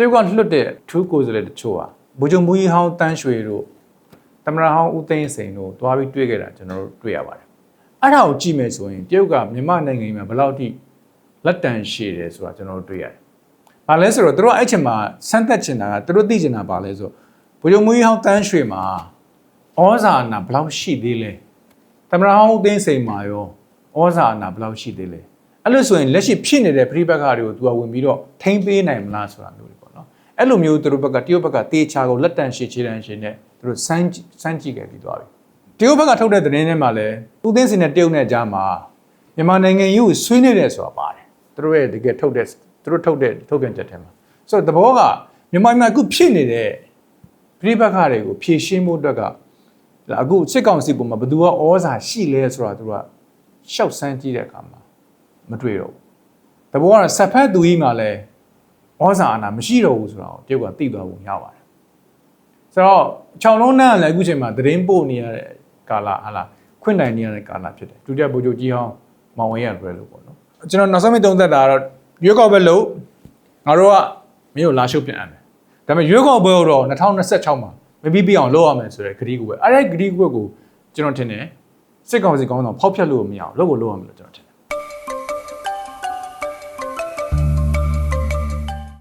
တရုတ်ကလွတ်တဲ့ထူးကိုယ်စားလှယ်တချို့ဟာဗိုလ်ချုပ်မူကြီးဟောင်းတန်းရွှေတို့တမရဟောင်းဦးသိန်းစိန်တို့တွားပြီးတွေ့ခဲ့တာကျွန်တော်တို့တွေ့ရပါတယ်အဲ့ဒါကိုကြည့်မယ်ဆိုရင်တရုတ်ကမြန်မာနိုင်ငံမှာဘယ်လောက်ထိလက်တန်ရှည်တယ်ဆိုတာကျွန်တော်တို့တွေ့ရတယ်။ဘာလဲဆိုတော့သူတို့အဲ့ချိန်မှာစမ်းသက်ချင်တာကသူတို့သိချင်တာဘာလဲဆိုဗိုလ်ချုပ်မူကြီးဟောင်းတန်းရွှေမှာဩဇာအနာဘယ်လောက်ရှိသေးလဲတမရဟောင်းဦးသိန်းစိန်မှာရောဩဇာအနာဘယ်လောက်ရှိသေးလဲအဲ့လိုဆိုရင်လက်ရှိဖြစ်နေတဲ့ပြိပက္ခတွေကိုသူကဝင်ပြီးတော့ထိမ့်ပေးနိုင်မလားဆိုတာမျိုးတွေပေါ့နော် အဲ့လိုမျိုးသူတို့ဘက်ကတရုတ်ဘက်ကတေချာကိုလက်တန်ရှည်ခြေတန်ရှည်နဲ့သူတို့စမ်းကြည့်စမ်းကြည့်ခဲ့ပြီးသွားပြီတရုတ်ဘက်ကထုတ်တဲ့သတင်းထဲမှာလည်းဦးသိန်းစိန်နဲ့တရုတ်နဲ့ကြားမှာမြန်မာနိုင်ငံကြီးကိုဆွေးနွေးတယ်ဆိုတာပါတယ်သူတို့ရဲ့တကယ်ထုတ်တဲ့သူတို့ထုတ်တဲ့ထုတ်ပြန်ချက်ထဲမှာဆိုတော့သဘောကမြန်မာပြည်မှာအခုဖြစ်နေတဲ့ပြိပက္ခတွေကိုဖြေရှင်းဖို့အတွက်ကအခုစစ်ကောင်စီပုံမှာဘယ်သူကဩဇာရှိလဲဆိုတာသူကရှောက်စမ်းကြည့်တဲ့အခါမှာမတွေ့တော့ဘူးတဘောကတော့ဆက်ဖက်သူကြီးမှလည်း ဩဇာအာဏာမရှိတော့ဘူးဆိုတာကိုတရုတ်ကသိသွားပုံရပါတယ်ဆိုတော့ခြောင်လုံးနန်းကလည်းအခုချိန်မှာသတင်းပို့နေရတဲ့ကာလဟာလားခွင့်တိုင်နေရတဲ့ကာလဖြစ်တယ်ဒုတိယဗိုလ်ချုပ်ကြီးဟောင်းမောင်ဝင်းရလွယ်လို့ပေါ့နော်ကျွန်တော်နောက်ဆုံးမိတ်သုံးသက်တာကတော့ရွေးကောက်ပွဲလို့ငါတို့ကမင်းကိုလာရှုပ်ပြန်အပ်မယ်ဒါပေမဲ့ရွေးကောက်ပွဲတော့2026မှာမပြီးပြအောင်လုပ်ရမယ်ဆိုတဲ့ဂရီးကူပဲအဲ့ဒီဂရီးကူကိုကျွန်တော်ထင်တယ်စစ်ကောင်စီကောင်းဆောင်ဖောက်ဖျက်လို့မရအောင်လုပ်ကိုလုပ်ရမယ်လို့ကျွန်တော်ထင်တယ်